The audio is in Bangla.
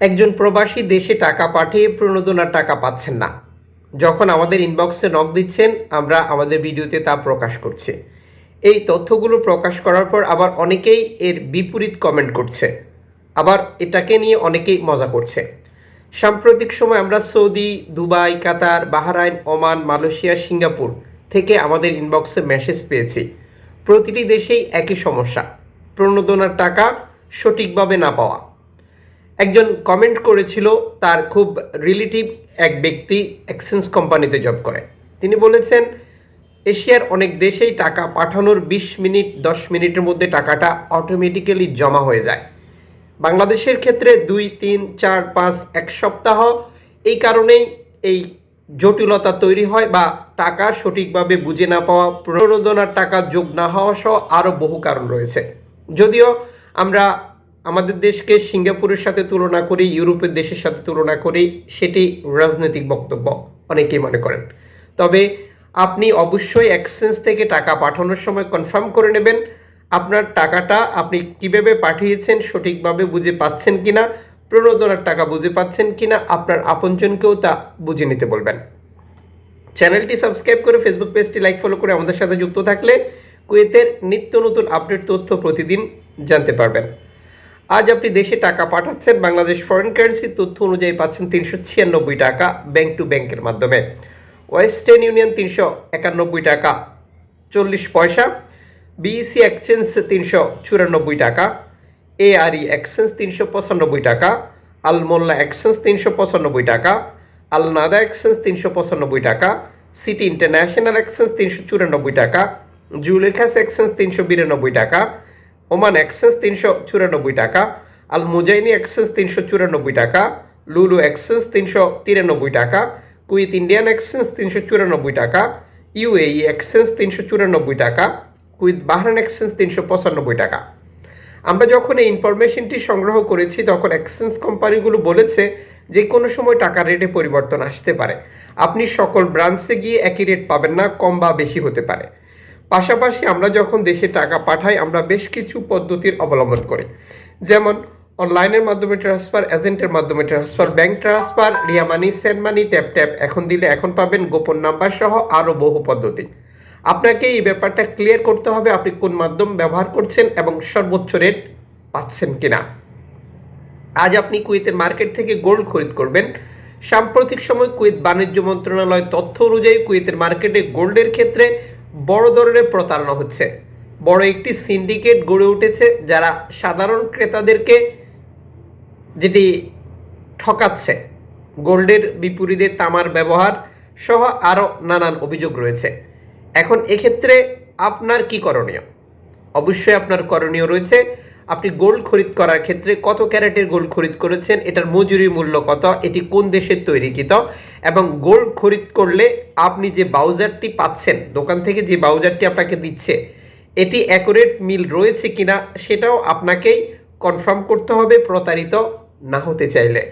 একজন প্রবাসী দেশে টাকা পাঠিয়ে প্রণোদনার টাকা পাচ্ছেন না। যখন আমাদের ইনবক্সে নক দিচ্ছেন, আমরা আমাদের ভিডিওতে তা প্রকাশ করছি। এই তথ্যগুলো প্রকাশ করার পর আবার অনেকেই এর বিপরীত কমেন্ট করছে। আবার এটাকে নিয়ে অনেকেই মজা করছে। সাম্প্রতিক সময় আমরা Saudi, Dubai, Qatar, Bahrain, Oman, Malaysia, Singapore থেকে আমাদের ইনবক্সে মেসেজ পেয়েছি। প্রতিটি দেশেই একই সমস্যা। প্রণোদনার টাকা সঠিকভাবে না পাওয়া। একজন কমেন্ট করেছিল তার খুব রিলেটিভ এক ব্যক্তি এক্সচেঞ্জ কোম্পানিতে জব করে। তিনি বলেছেন, এশিয়ার অনেক দেশেই টাকা পাঠানোর বিশ মিনিট, দশ মিনিটের মধ্যে টাকাটা অটোমেটিক্যালি জমা হয়ে যায়। বাংলাদেশের ক্ষেত্রে দুই, তিন, চার, পাঁচ, এক সপ্তাহ এই কারণেই এই জটিলতা তৈরি হয় বা টাকা সঠিকভাবে বুঝে না পাওয়া, প্রণোদনার টাকা যোগ না হওয়া সহ আরও বহু কারণ রয়েছে। যদিও আমরা আমাদের দেশকে সিঙ্গাপুরের সাথে তুলনা করি, ইউরোপের দেশের সাথে তুলনা করি সেটি রাজনৈতিক বক্তব্য, অনেকেই মনে করেন। তবে আপনি অবশ্যই এক্সচেঞ্জ থেকে টাকা পাঠানোর সময় কনফার্ম করে নেবেন, আপনার টাকাটা আপনি কীভাবে পাঠিয়েছেন, সঠিকভাবে বুঝে পাচ্ছেন কি না প্রণোদনার টাকা বুঝে পাচ্ছেন কি না আপনার আপনজনকেও তা বুঝে নিতে বলবেন। চ্যানেলটি সাবস্ক্রাইব করে ফেসবুক পেজটি লাইক ফলো করে আমাদের সাথে যুক্ত থাকলে কুয়েতের নিত্য নতুন আপডেট তথ্য প্রতিদিন জানতে পারবেন। আজ আপনি দেশে টাকা পাঠাচ্ছেন, বাংলাদেশ ফরেন কারেন্সির তথ্য অনুযায়ী পাচ্ছেন তিনশো ছিয়ানব্বই টাকা ব্যাংক টু ব্যাংকের মাধ্যমে। ওয়েস্টার্ন ইউনিয়ন তিনশো একানব্বই টাকা চল্লিশ পয়সা বিইসি এক্সচেঞ্জ তিনশো চুরানব্বই টাকা এআরই এক্সচেঞ্জ তিনশো পঁচানব্বই টাকা আলমোল্লা এক্সচেঞ্জ তিনশো পঁচানব্বই টাকা আলনাদা এক্সচেঞ্জ তিনশো পঁচানব্বই টাকা সিটি ইন্টারন্যাশনাল এক্সচেঞ্জ তিনশো চুরানব্বই টাকা জুলেখাস এক্সচেঞ্জ তিনশো বিরানব্বই টাকা ওমান এক্সচেঞ্জ তিনশো চুরানব্বই টাকা আল মুজাইনি এক্সচেঞ্জ তিনশো চুরানব্বই টাকা, লুলু এক্সচেঞ্জ তিনশো তিরানব্বই টাকা কুইত ইন্ডিয়ান এক্সচেঞ্জ তিনশো চুরানব্বই টাকা, ইউএই এক্সচেঞ্জ তিনশো চুরানব্বই টাকা কুইত বাহরান এক্সচেঞ্জ তিনশো পঁচানব্বই টাকা। আমরা যখন এই ইনফরমেশনটি সংগ্রহ করেছি, তখন এক্সচেঞ্জ কোম্পানিগুলো বলেছে যে কোনো সময় টাকা রেটে পরিবর্তন আসতে পারে। আপনি সকল ব্রাঞ্চে গিয়ে একই রেট পাবেন না, কম বা বেশি হতে পারে। পাশাপাশি আমরা যখন দেশে টাকা পাঠাই, আমরা বেশ কিছু পদ্ধতির অবলম্বন করি। যেমন, অনলাইনের মাধ্যমে ট্রান্সফার এজেন্টের মাধ্যমে transfer bank transfer Ria money send money tap tap এখন দিলে এখন পাবেন গোপন নাম্বার সহ আরও বহু পদ্ধতি। আপনাকে এই ব্যাপারটা ক্লিয়ার করতে হবে আপনি কোন মাধ্যম ব্যবহার করছেন এবং সর্বোচ্চ রেট পাচ্ছেন কিনা। আজ আপনি কুয়েতের মার্কেট থেকে গোল্ড খরিদ করবেন। সাম্প্রতিক সময় কুয়েত বাণিজ্য মন্ত্রণালয় তথ্য অনুযায়ী কুয়েতের মার্কেটে গোল্ডের ক্ষেত্রে বড় ধরনের প্রতারণা হচ্ছে। বড় একটি সিন্ডিকেট গড়ে উঠেছে যারা সাধারণ ক্রেতাদেরকে যেটি ঠকাচ্ছে। গোল্ডের বিপরীতে তামার ব্যবহার সহ আরও নানান অভিযোগ রয়েছে। এখন এক্ষেত্রে আপনার কি করণীয়? অবশ্যই আপনার করণীয় রয়েছে আপনি গোল্ড খরিদ করার ক্ষেত্রে কত ক্যারেটের গোল্ড খরিদ করেছেন? এটার মজুরি মূল্য কত? এটি কোন দেশের তৈরিকৃত এবং গোল্ড খরিদ করলে আপনি যে বাউজারটি পাচ্ছেন, দোকান থেকে যে বাউজারটি আপনাকে দিচ্ছে, এটি অ্যাকুরেট মিল রয়েছে কিনা সেটাও আপনাকেই কনফার্ম করতে হবে প্রতারিত না হতে চাইলে।